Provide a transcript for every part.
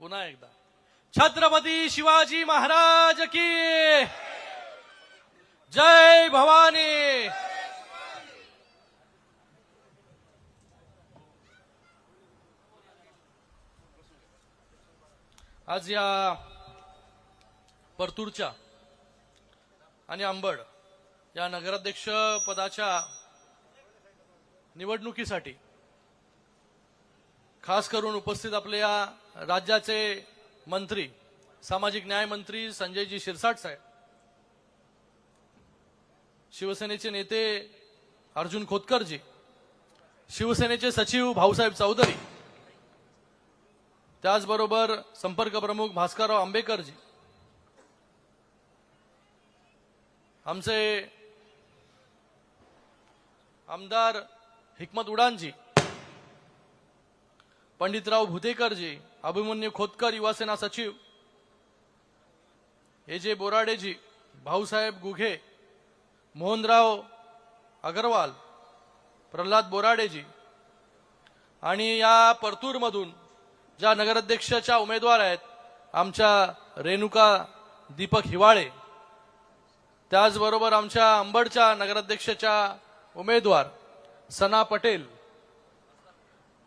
पुन्हा एकदा. छत्रपती शिवाजी महाराज की जय भवानी. आज या परतूरच्या आणि अंबड या नगराध्यक्ष पदाच्या निवडणुकीसाठी खास करून उपस्थित आपल्या या राज्याचे मंत्री सामाजिक न्याय मंत्री संजयजी शिरसाट साहेब. शिवसेनेचे नेते अर्जुन खोतकरजी शिवसेनेचे सचिव भाऊसाहेब चौधरी त्याचबरोबर संपर्क प्रमुख भास्करराव आंबेकरजी आमचे आमदार हिकमत उडानजी पंडितराव भुतेकरजी अभिमन्यू खोतकर युवासेना सचिव ए जे बोराडेजी भाऊसाहेब गुघे मोहनराव अगरवाल प्रल्हाद बोराडेजी आणि या परतूरमधून ज्या नगराध्यक्षाच्या उमेदवार आहेत आमच्या रेणुका दीपक हिवाळे त्याचबरोबर आमच्या अंबडच्या नगराध्यक्षाच्या उमेदवार सना पटेल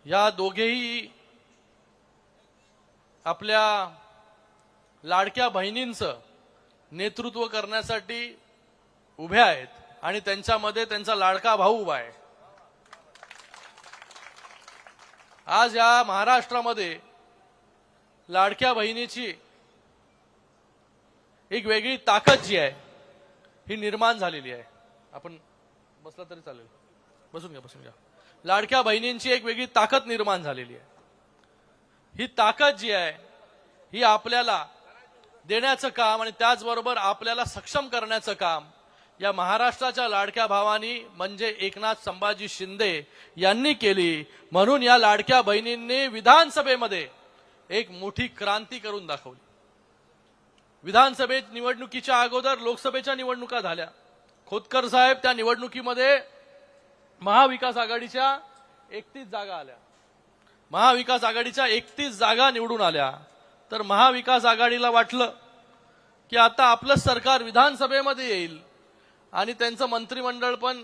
या दोघेही आपल्या लाडक्या बहिणींचं नेतृत्व करण्यासाठी उभ्या आहेत आणि त्यांच्यामध्ये त्यांचा लाडका भाऊ उभा आहे. आज या महाराष्ट्रामध्ये लाडक्या बहिणीची एक वेगळी ताकद जी आहे ही निर्माण झालेली आहे. आपण बसला तरी चालेल. बसून घ्या बसून घ्या. लाडक्या बहिणींची एक वेगळी ताकद निर्माण झालेली आहे. ही ताकद जी आहे ही आपल्याला देण्याचं काम आणि त्याचबरोबर आपल्याला सक्षम करण्याचं काम या महाराष्ट्राच्या लाडक्या भावानी म्हणजे एकनाथ संभाजी शिंदे यांनी केली. म्हणून या लाडक्या बहिणींनी विधानसभेमध्ये एक मोठी क्रांती करून दाखवली. विधानसभेत निवडणुकीच्या अगोदर लोकसभेच्या निवडणुका झाल्या. खोतकर साहेब त्या निवडणुकीमध्ये महाविकास आघाडीच्या एकतीस जागा आल्या. महाविकास आघाडीच्या एकतीस जागा निवडून आल्या. तर महाविकास आघाडीला वाटलं की आता आपलं सरकार विधानसभेमध्ये येईल आणि त्यांचं मंत्रिमंडळ पण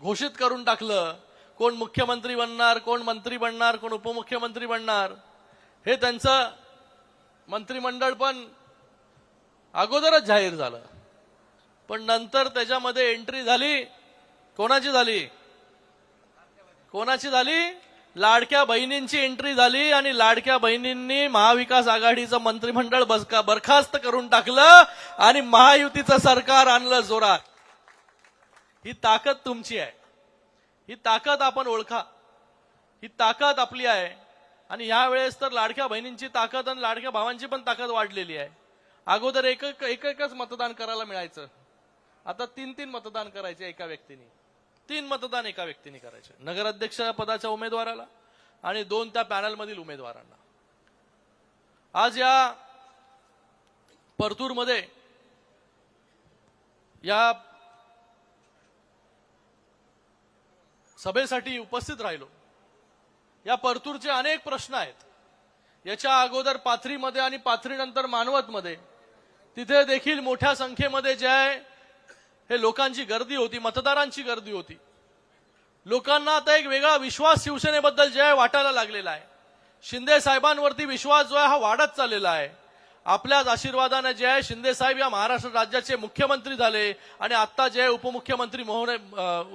घोषित करून टाकलं. कोण मुख्यमंत्री बनणार कोण मंत्री बनणार कोण उपमुख्यमंत्री बनणार हे त्यांचं मंत्रिमंडळ पण अगोदरच जाहीर झालं. पण नंतर त्याच्यामध्ये एंट्री झाली. कोणाची झाली? कोणाची झाली? लाडक्या बहिणींची एंट्री झाली आणि लाडक्या बहिणींनी महाविकास आघाडीचं मंत्रिमंडळ बसका बरखास्त करून टाकलं आणि महायुतीचं सरकार आणलं जोरात. ही ताकद तुमची आहे. ही ताकद आपण ओळखा. ही ताकद आपली आहे. आणि यावेळेस तर लाडक्या बहिणींची ताकद आणि लाडक्या भावांची पण ताकद वाढलेली आहे. अगोदर एक एक एकच मतदान करायला मिळायचं. आता तीन तीन मतदान करायचे एका व्यक्तीने. तीन मतदान एका व्यक्तीने करायचे. नगराध्यक्ष पदाच्या उमेदवाराला आणि दोन त्या पॅनलमधील उमेदवारांना. आज या परतूरमध्ये या सभेसाठी उपस्थित राहिलो. या परतूरचे अनेक प्रश्न आहेत. याच्या अगोदर पाथरीमध्ये आणि पाथरीनंतर मानवतमध्ये तिथे देखील मोठ्या संख्येमध्ये जे आहे हे लोकांची गर्दी होती मतदारांची गर्दी होती. लोकांना आता एक वेगळा विश्वास शिवसेनेबद्दल जे आहे वाटायला लागलेला आहे. शिंदे साहेबांवरती विश्वास जो आहे हा वाढत चाललेला आहे. आपल्याच आशीर्वादाने जे आहे शिंदे साहेब या महाराष्ट्र राज्याचे मुख्यमंत्री झाले आणि आता जे आहे उपमुख्यमंत्री मोहन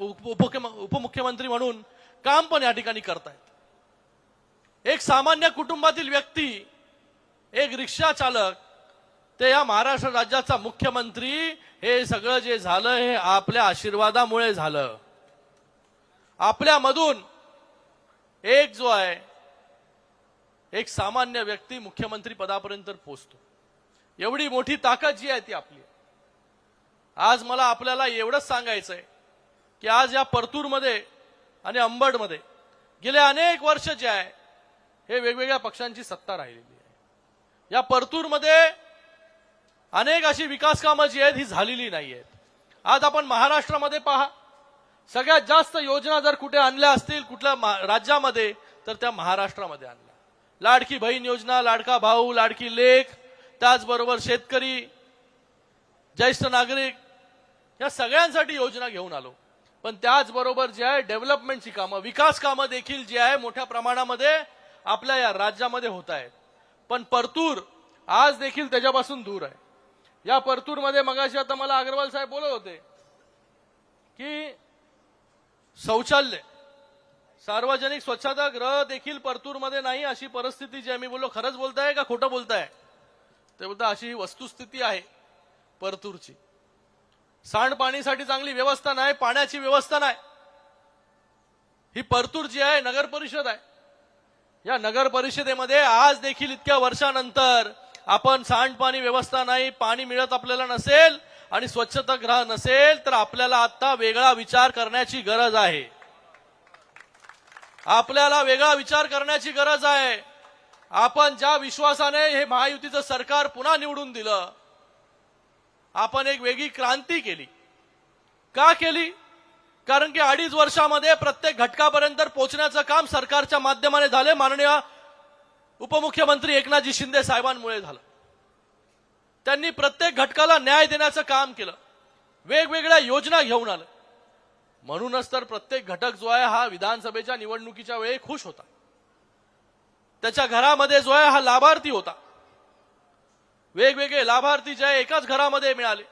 उप- उपमुख्यमंत्री म्हणून काम पण या ठिकाणी करतायत. एक सामान्य कुटुंबातील व्यक्ती एक रिक्षा चालक ते या महाराष्ट्र राज्याचा मुख्यमंत्री हे सगळं जे झालं हे आपल्या आशीर्वादामुळे झालं. आपल्यामधून एक जो आहे एक सामान्य व्यक्ती मुख्यमंत्री पदापर्यंत पोचतो. एवढी मोठी ताकद जी आहे ती आपली. आज मला आपल्याला एवढंच सांगायचंय की आज या परतूरमध्ये आणि अंबडमध्ये गेले अनेक वर्ष जे आहे हे वेगवेगळ्या पक्षांची सत्ता राहिलेली आहे. या परतूरमध्ये अनेक अशी विकास कामं जी आहेत ही झालेली नाही आहेत आज आपण महाराष्ट्रामध्ये पहा. सगळ्यात जास्त योजना जर कुठे आणल्या असतील कुठल्या राज्यामध्ये तर त्या महाराष्ट्रामध्ये आणल्या. लाडकी बहीण योजना लाडका भाऊ लाडकी लेख त्याचबरोबर शेतकरी ज्येष्ठ नागरिक या सगळ्यांसाठी योजना घेऊन आलो. पण त्याचबरोबर जे आहे डेव्हलपमेंटची कामं विकास कामं देखील जी आहे मोठ्या प्रमाणामध्ये आपल्या या राज्यामध्ये होत आहेत. पण परतूर आज देखील त्याच्यापासून दूर आहे. या परतूरमध्ये मगाशी आता मला अग्रवाल साहेब बोलत होते की शौचालय सार्वजनिक स्वच्छता ग्रह देखील परतूरमध्ये नाही अशी परिस्थिती जी आहे मी बोललो खरंच बोलताय का खोटं बोलताय? ते बोलता अशी वस्तुस्थिती आहे परतूरची. सांडपाणीसाठी चांगली व्यवस्था नाही पाण्याची व्यवस्था नाही. ही परतूर जी आहे नगर परिषद आहे. या नगर परिषदेमध्ये आज देखील इतक्या वर्षानंतर आपण सांडपाणी व्यवस्था नाही पाणी मिळत आपल्याला नसेल आणि स्वच्छता ग्रह नसेल तर आपल्याला आता वेगळा विचार करण्याची गरज आहे. आपल्याला वेगळा विचार करण्याची गरज आहे. आपण ज्या विश्वासाने हे महायुतीचं सरकार पुन्हा निवडून दिलं आपण एक वेगळी क्रांती केली. का केली? कारण की अडीच वर्षामध्ये प्रत्येक घटकापर्यंत पोहोचण्याचं काम सरकारच्या माध्यमाने झाले. माननीय उपमुख्यमंत्री एकनाथजी शिंदे साहेबांमुळे झालं. त्यांनी प्रत्येक घटकाला न्याय देण्याचं काम केलं. वेगवेगळ्या योजना घेऊन आलं. म्हणूनच तर प्रत्येक घटक जो आहे हा विधानसभेच्या निवडणुकीच्या वेळी खुश होता. त्याच्या घरामध्ये जो आहे हा लाभार्थी होता. वेगवेगळे लाभार्थी जे आहे एकाच घरामध्ये मिळाले.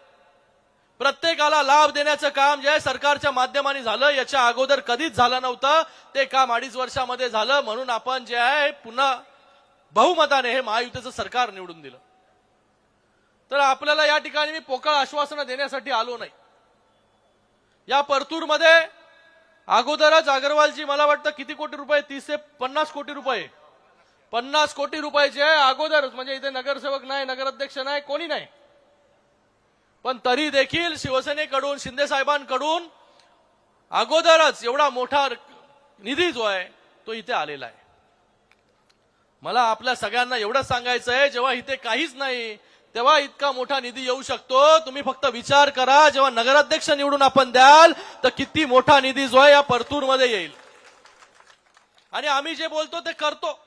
प्रत्येकाला लाभ देण्याचं काम जे आहे सरकारच्या माध्यमाने झालं. याच्या अगोदर कधीच झालं नव्हतं. ते काम अडीच वर्षामध्ये झालं. म्हणून आपण जे आहे पुन्हा बहुमताने हे महायुतीचं सरकार निवडून दिलं. तर आपल्याला या ठिकाणी मी पोकळ आश्वासनं देण्यासाठी आलो नाही. या परतूरमध्ये अगोदरच अग्रवालजी मला वाटतं किती कोटी रुपये तीस ते पन्नास कोटी रुपये. पन्नास कोटी रुपयाचे अगोदरच म्हणजे इथे नगरसेवक नाही नगराध्यक्ष नाही कोणी नाही. पण तरी देखील शिवसेनेकडून शिंदे साहेबांकडून अगोदरच एवढा मोठा निधी जो आहे तो इथे आलेला आहे. मला आपल्या सगळ्यांना एवढं सांगायचं आहे जेव्हा इथे काहीच नाही तेव्हा इतका मोठा निधी येऊ शकतो. तुम्ही फक्त विचार करा जेव्हा नगराध्यक्ष निवडून आपण द्याल तर किती मोठा निधी जो आहे या परतूरमध्ये येईल. आणि आम्ही जे बोलतो ते करतो.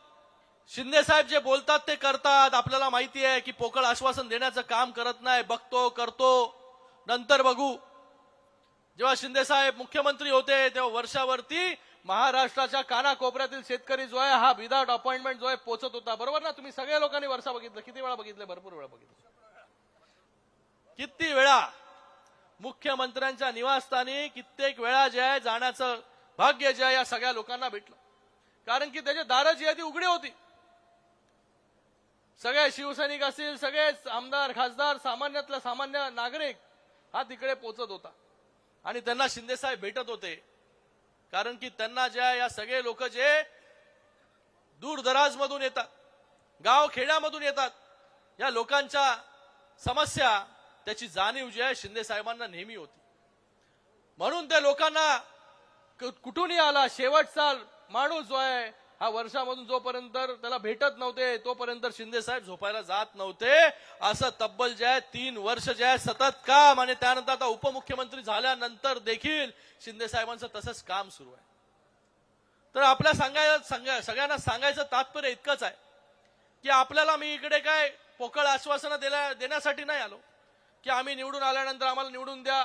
शिंदे साहेब जे बोलतात ते करतात. आपल्याला माहिती आहे की पोकळ आश्वासन देण्याचं काम करत नाही. बघतो करतो. नंतर बघू. जेव्हा शिंदे साहेब मुख्यमंत्री होते तेव्हा वर्षावरती महाराष्ट्राच्या कानाकोपऱ्यातील शेतकरी जो आहे हा विदाउट अपॉइंटमेंट जो आहे पोचत होता. बरोबर ना? तुम्ही सगळ्या लोकांनी वर्षा बघितलं. किती वेळा बघितलं? भरपूर वेळा बघितलं. किती वेळा मुख्यमंत्र्यांच्या निवासस्थानी कित्येक वेळा जे आहे जाण्याचं भाग्य जे आहे या सगळ्या लोकांना भेटलं. कारण की त्याची दारं जी आहे ती उघडी होती. सगळे शिवसैनिक असतील सगळे आमदार खासदार सामान्यातला सामान्य नागरिक हा तिकडे पोचत होता. आणि त्यांना शिंदेसाहेब भेटत होते. कारण की त्यांना ज्या या सगळे लोक जे दूरदराज मधून येतात गाव खेड्यामधून येतात या लोकांच्या समस्या त्याची जाणीव जी आहे शिंदे साहेबांना नेहमी होती. म्हणून त्या लोकांना कुठूनही आला शेवटचा माणूस जो आहे हा वर्षामधून जोपर्यंत त्याला भेटत नव्हते तोपर्यंत शिंदे साहेब झोपायला जात नव्हते. असं तब्बल जे आहे तीन वर्ष जे आहे सतत काम आणि त्यानंतर आता उपमुख्यमंत्री झाल्यानंतर देखील शिंदे साहेबांचं तसंच काम सुरू आहे. तर आपल्या सांगायला सांगा सगळ्यांना सांगायचं तात्पर्य इतकंच आहे की आपल्याला मी इकडे काय पोकळ आश्वासनं दिल्या देण्यासाठी नाही आलो की आम्ही निवडून आल्यानंतर आम्हाला निवडून द्या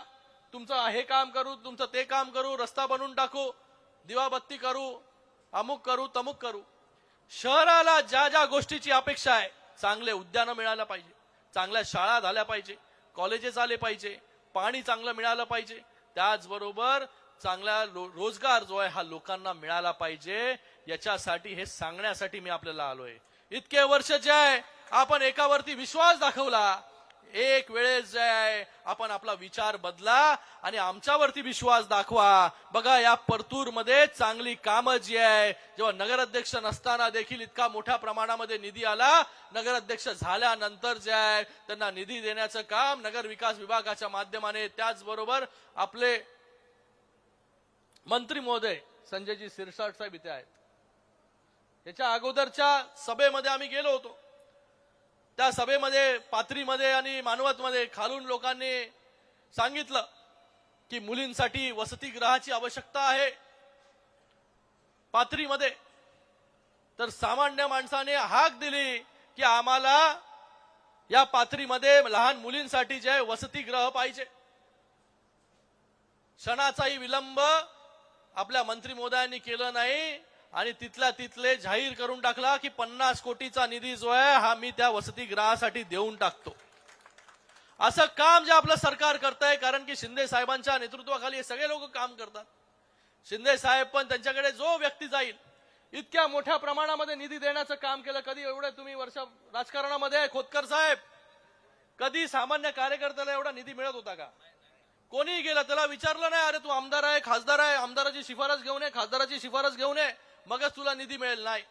तुमचं हे काम करू तुमचं ते काम करू रस्ता बनवून टाकू दिवाबत्ती करू अमुक करू तमुक करू. शहराला ज्या ज्या गोष्टीची अपेक्षा आहे चांगले उद्यानं मिळायला पाहिजे. चांगल्या शाळा झाल्या पाहिजे कॉलेजेस आले पाहिजे पाणी चांगलं मिळालं पाहिजे. त्याचबरोबर चांगला रोजगार जो आहे हा लोकांना मिळाला पाहिजे. याच्यासाठी हे सांगण्यासाठी मी आपल्याला आलोय. इतके वर्ष जे आहे आपण एकावरती विश्वास दाखवला. एक वेळेस जे आहे आपण आपला विचार बदला आणि आमच्यावरती विश्वास दाखवा. बघा या परतूरमध्ये चांगली कामं जी आहे जेव्हा नगराध्यक्ष नसताना देखील इतका मोठ्या प्रमाणामध्ये निधी आला नगराध्यक्ष झाल्यानंतर जे आहे त्यांना निधी देण्याचं काम नगर विकास विभागाच्या माध्यमाने त्याचबरोबर आपले मंत्री महोदय संजयजी सिरसाट साहेब इथे आहेत. याच्या अगोदरच्या सभेमध्ये आम्ही गेलो होतो. त्या सभेमध्ये पाथरीमध्ये आणि मानवतमध्ये खालून लोकांनी सांगितलं की मुलींसाठी वसतिगृहाची आवश्यकता आहे. पाथरीमध्ये तर सामान्य माणसाने हाक दिली की आम्हाला या पाथरीमध्ये लहान मुलींसाठी जे वसतिगृह पाहिजे. क्षणाचाही विलंब आपल्या मंत्री मोदयांनी केलं नाही. आणि तिथल्या तिथले जाहीर करून टाकला की पन्नास कोटीचा निधी जो आहे हा मी त्या वसतिगृहासाठी देऊन टाकतो. असं काम जे आपलं सरकार करत आहे कारण की शिंदे साहेबांच्या नेतृत्वाखाली हे सगळे लोक काम करतात. शिंदे साहेब पण त्यांच्याकडे जो व्यक्ती जाईल इतक्या मोठ्या प्रमाणामध्ये निधी देण्याचं काम केलं. कधी एवढं तुम्ही वर्ष राजकारणामध्ये खोतकर साहेब. कधी सामान्य कार्यकर्त्याला एवढा निधी मिळत होता का? कोणी गेलं त्याला विचारलं नाही अरे तू आमदार आहे खासदार आहे आमदाराची शिफारस घेऊन ये खासदाराची शिफारस घेऊन ये. मगच तुला निधी मिळेल नाही.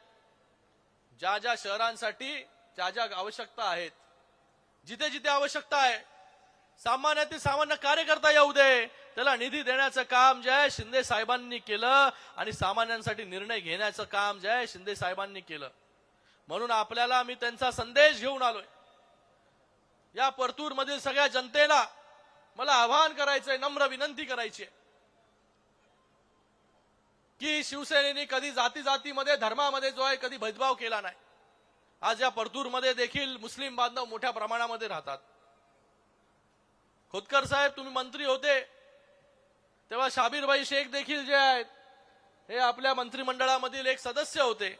ज्या ज्या शहरांसाठी ज्या ज्या आवश्यकता आहेत जिथे जिथे आवश्यकता आहे सामान्यातील सामान्य कार्यकर्ता येऊ दे. त्याला निधी देण्याचं काम जे आहे शिंदे साहेबांनी केलं आणि सामान्यांसाठी निर्णय घेण्याचं काम जे आहे शिंदे साहेबांनी केलं. म्हणून आपल्याला मी त्यांचा संदेश घेऊन आलोय. या परतूर मधील सगळ्या जनतेला मला आवाहन करायचंय नम्र विनंती करायची आहे की शिवसेनेने कधी जाती जातीमध्ये धर्मामध्ये जो आहे कधी भेदभाव केला नाही. आज या परतूरमध्ये देखील मुस्लिम बांधव मोठ्या प्रमाणामध्ये राहतात. खोतकर साहेब तुम्ही मंत्री होते. तेव्हा शाबीरबाई शेख देखील जे आहेत हे आपल्या मंत्रिमंडळामधील एक सदस्य होते.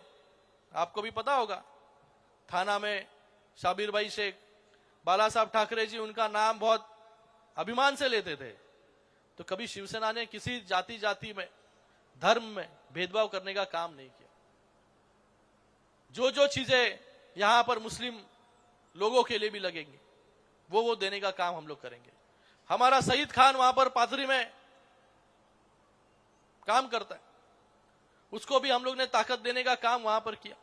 आपको भी पता होगा थाना में शाबीरबाई शेख बाला साहब ठाकरे जी उनका नाम बहुत अभिमान से लेते थे. तो कभी शिवसेना ने किसी जाति जाति में धर्म में भेदभाव करने का काम नहीं किया। जो जो चीज़ें यहाँ पर मुस्लिम लोगों के लिए भी लगेंगी, वो वो देने का काम हम लोग करेंगे। हमारा सईद खान वहाँ पर पाथरी में काम करता है। उसको भी हम लोग ने ताकत देने का काम वहाँ पर किया।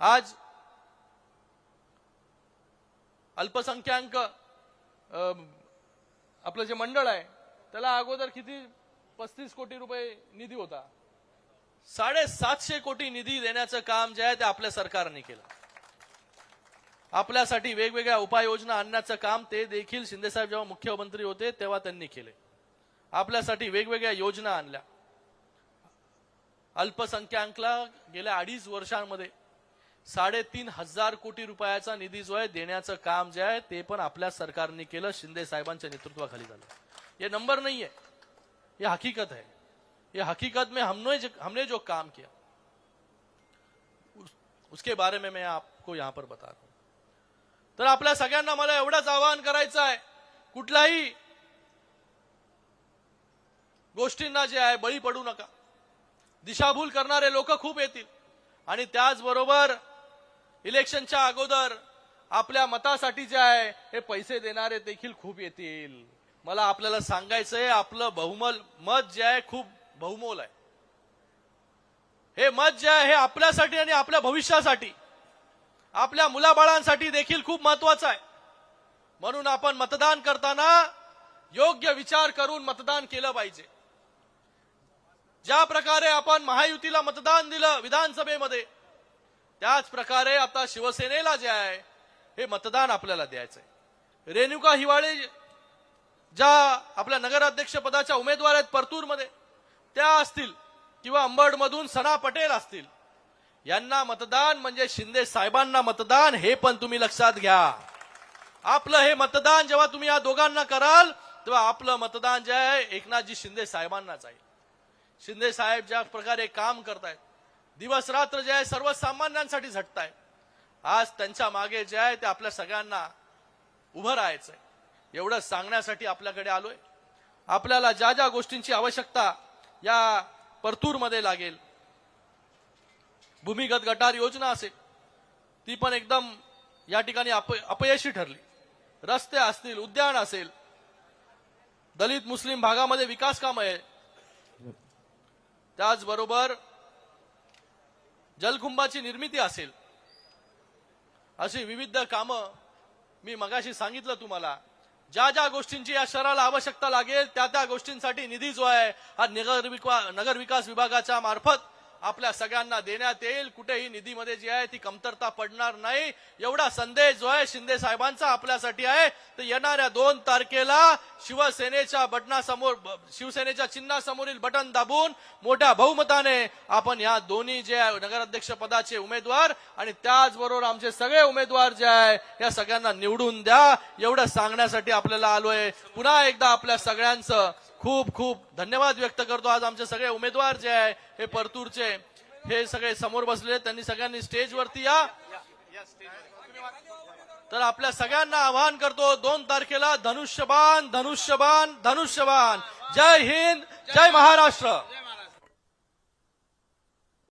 आज अल्पसंख्याक आपलं जे मंडळ आहे त्याला अगोदर किती पस्तीस कोटी रुपये निधी होता. साडेसातशे कोटी निधी देण्याचं काम जे आहे ते आपल्या सरकारने केलं. आपल्यासाठी वेगवेगळ्या उपाययोजना आणण्याचं काम ते देखील शिंदेसाहेब जेव्हा मुख्यमंत्री होते तेव्हा त्यांनी केले. आपल्यासाठी वेगवेगळ्या योजना आणल्या. अल्पसंख्याकला गेल्या अडीच वर्षांमध्ये साडेतीन हजार कोटी रुपयाचा निधी जो आहे देण्याचं काम जे आहे ते पण आपल्या सरकारने केलं शिंदे साहेबांच्या नेतृत्वाखाली झालं. हे नंबर नाहीये. ये हकीकत है। ये हकीकत में हमने जो, हमने जो काम किया उस, उसके बारे में मैं आपको यहां पर बता रहा हूं। तर आपल्या सगळ्यांना मला एवढंच आवाहन करायचं आहे कुठलाही गोष्टींना जे आहे बळी पडू नका. दिशाभूल करणारे लोक खूप येतील. आणि त्याचबरोबर इलेक्शनच्या अगोदर आपल्या मतासाठी जे आहे हे पैसे देणारे देखील खूप येतील. मला आपल्याला सांगायचंय आपलं बहुमल मत जे आहे खूप बहुमोल आहे. हे मत जे आहे हे आपल्यासाठी आणि आपल्या भविष्यासाठी आपल्या मुलाबाळांसाठी देखील खूप महत्वाचं आहे. म्हणून आपण मतदान करताना योग्य विचार करून मतदान केलं पाहिजे. ज्या प्रकारे आपण महायुतीला मतदान दिलं विधानसभेमध्ये त्याच प्रकारे आता शिवसेनेला जे आहे हे मतदान आपल्याला द्यायचंय. रेणुका हिवाळे ज्या आपल्या नगराध्यक्ष पदाच्या उमेदवार आहेत परतूरमध्ये त्या असतील किंवा अंबडमधून सना पटेल असतील यांना मतदान म्हणजे शिंदे साहेबांना मतदान हे पण तुम्ही लक्षात घ्या. आपलं हे मतदान जेव्हा तुम्ही या दोघांना कराल तेव्हा आपलं मतदान जे आहे एकनाथजी शिंदे साहेबांना जाईल शिंदे साहेब ज्या प्रकारे काम करतायत दिवस रात्र जे आहे सर्वसामान्यांसाठी झटताय आज त्यांच्या मागे जे आहे ते आपल्या सगळ्यांना उभं राहायचंय. एवढं सांगण्यासाठी आपल्याकडे आलोय. आपल्याला ज्या ज्या गोष्टींची आवश्यकता या परतूरमध्ये लागेल. भूमिगत गटार योजना असेल ती पण एकदम या ठिकाणी अप अपयशी ठरली. रस्ते असतील उद्यान असेल दलित मुस्लिम भागामध्ये विकास काम आहे. त्याचबरोबर जलकुंभाची निर्मिती असेल. अशी विविध कामं मी मगाशी सांगितलं तुम्हाला. ज्या ज्या गोष्टींची या शहराला आवश्यकता लागेल त्या त्या गोष्टींसाठी निधी जो आहे हा नगर नगर विकास विभागाच्या मार्फत आपल्या सगळ्यांना देण्यात येईल. कुठेही निधीमध्ये जी आहे ती कमतरता पडणार नाही. एवढा संदेश जो आहे शिंदे साहेबांचा आपल्यासाठी आहे. तर येणाऱ्या दोन तारखेला शिवसेनेच्या बटनासमोर शिवसेनेच्या चिन्हासमोरील बटन दाबून मोठ्या बहुमताने आपण या दोन्ही जे आहे नगराध्यक्ष पदाचे उमेदवार आणि त्याचबरोबर आमचे सगळे उमेदवार जे आहे या सगळ्यांना निवडून द्या. एवढं सांगण्यासाठी आपल्याला आलोय. पुन्हा एकदा आपल्या सगळ्यांचं खूप खूप धन्यवाद व्यक्त करतो. आज आमचे सगळे उमेदवार जे आहे हे परतूरचे हे सगळे समोर बसले त्यांनी सगळ्यांनी स्टेजवरती या. तर आपल्या सगळ्यांना आवाहन करतो दोन तारखेला धनुष्यबान धनुष्यबान धनुष्यबान जय हिंद जय महाराष्ट्र.